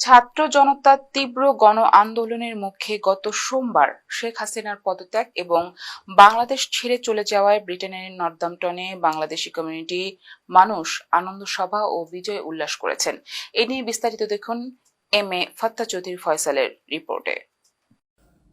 ছাত্র জনতার তীব্র গণ আন্দোলনের মুখে গত সোমবার শেখ হাসিনার পদত্যাগ এবং বাংলাদেশ ছেড়ে চলে যাওয়ায় ব্রিটেনের নর্দাম্পটনে বাংলাদেশি কমিউনিটি মানুষ আনন্দ সভা ও বিজয় উল্লাস করেছেন। এ নিয়ে বিস্তারিত দেখুন এম এ ফাত্তা চৌধুরী ফয়সালের রিপোর্টে।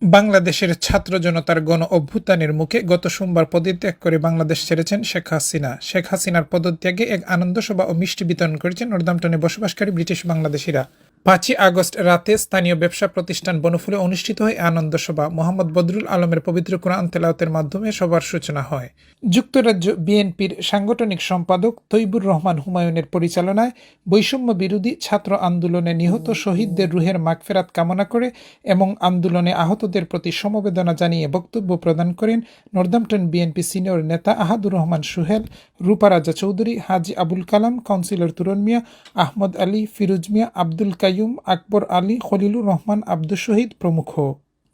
বাংলাদেশের ছাত্র জনতার গণ অভ্যুত্থানের মুখে গত সোমবার পদত্যাগ করে বাংলাদেশ ছেড়েছেন শেখ হাসিনা। শেখ হাসিনার পদত্যাগে এক আনন্দ সভা ও মিষ্টি বিতরণ করেছেন নর্দাম্পটনে বসবাসকারী ব্রিটিশ বাংলাদেশিরা। পাঁচই আগস্ট রাতে স্থানীয় ব্যবসা প্রতিষ্ঠান বনফুলে অনুষ্ঠিত হয়। আনন্দ সভা। মোহাম্মদ বদরুল আলমের পবিত্র কোরআন তেলাওতের মাধ্যমে সবার সূচনা হয়। যুক্তরাজ্য বিএনপির সাংগঠনিক সম্পাদক তৈবুর রহমান হুমায়ুনের পরিচালনায় বৈষম্য বিরোধী ছাত্র আন্দোলনে নিহত শহীদদের রুহের মাগফেরাত কামনা করে এবং আন্দোলনে আহতদের প্রতি সমবেদনা জানিয়ে বক্তব্য প্রদান করেন নর্দাম্পটন বিএনপি সিনিয়র নেতা আহাদুর রহমান সুহেল, রূপা রাজা চৌধুরী, হাজি আবুল কালাম, কাউন্সিলর তুরন মিয়া, আহমদ আলী ফিরোজ মিয়া, আব্দুল কাইয়ুম আকবর আলী খলিলুর রহমান আব্দুল শহীদ প্রমুখ।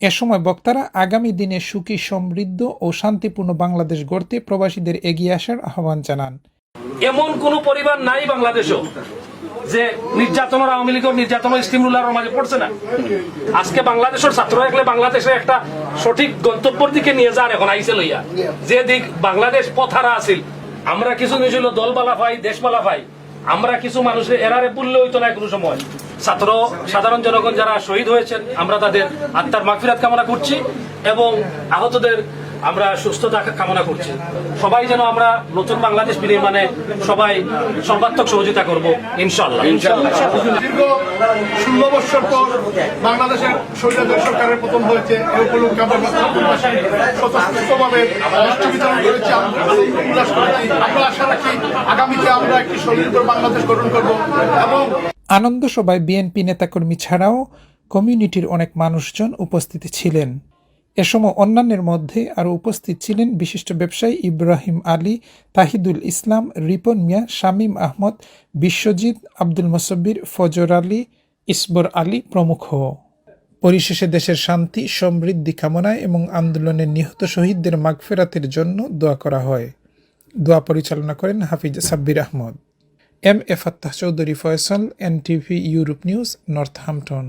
এ সময় বক্তারা আগামী দিনে সুখী, সমৃদ্ধ ও শান্তিপূর্ণ বাংলাদেশ গড়তে প্রবাসীদের এগিয়ে আসার আহ্বান জানান। এমন কোন পরিবার নাই বাংলাদেশও যে নির্যাতনের আওয়ামী লীগের নির্যাতনের স্টিম রুলার মাঝে পড়ছে না। আজকে বাংলাদেশের ছাত্র একলে বাংলাদেশে একটা সঠিক গন্তব্যের দিকে নিয়ে যান এখন আইসে লইয়া। যে দিক বাংলাদেশ পথারা আছিল, আমরা কিছু নিজল দলবালা পাই, দেশবালা পাই, আমরা কিছু মানুষের এরারে পুললে হইতো না কোনো সময়। ছাত্র সাধারণ জনগণ যারা শহীদ হয়েছেন আমরা তাদের আত্মার মাগফিরাত কামনা করছি এবং আহতদের আমরা সুস্থ সুস্থতা কামনা করছি। সবাই যেন আমরা নতুন বাংলাদেশ বিনির্মাণে সবাই সর্বাত্মক সহযোগিতা করব ইনশাল্লাহ দীর্ঘ ষোলো বছর পর বাংলাদেশের স্বৈরাচার সরকারের পতন হয়েছে এ উপলক্ষে আমরা স্বতঃস্ফূর্তভাবে বিতরণ করেছি। আমরা উল্লাস করেছি। আমরা আশা রাখি আগামীতে আমরা একটি স্বনির্ভর বাংলাদেশ গঠন করব এবং আনন্দ সভায় বিএনপি নেতাকর্মী ছাড়াও কমিউনিটির অনেক মানুষজন উপস্থিত ছিলেন। এ সময় অন্যান্যের মধ্যে আরও উপস্থিত ছিলেন বিশিষ্ট ব্যবসায়ী ইব্রাহিম আলী, তাহিদুল ইসলাম, রিপন মিয়া, শামীম আহমদ, বিশ্বজিৎ, আব্দুল মুসব্বির, ফজর আলী, ইসবর আলী প্রমুখ। পরিশেষে দেশের শান্তি, সমৃদ্ধি কামনায় এবং আন্দোলনের নিহত শহীদদের মাগফেরাতের জন্য দোয়া করা হয়। দোয়া পরিচালনা করেন Hafiz Sabbir Ahmed. M A Fattah Chowdhury Faisal NTV Europe news Northampton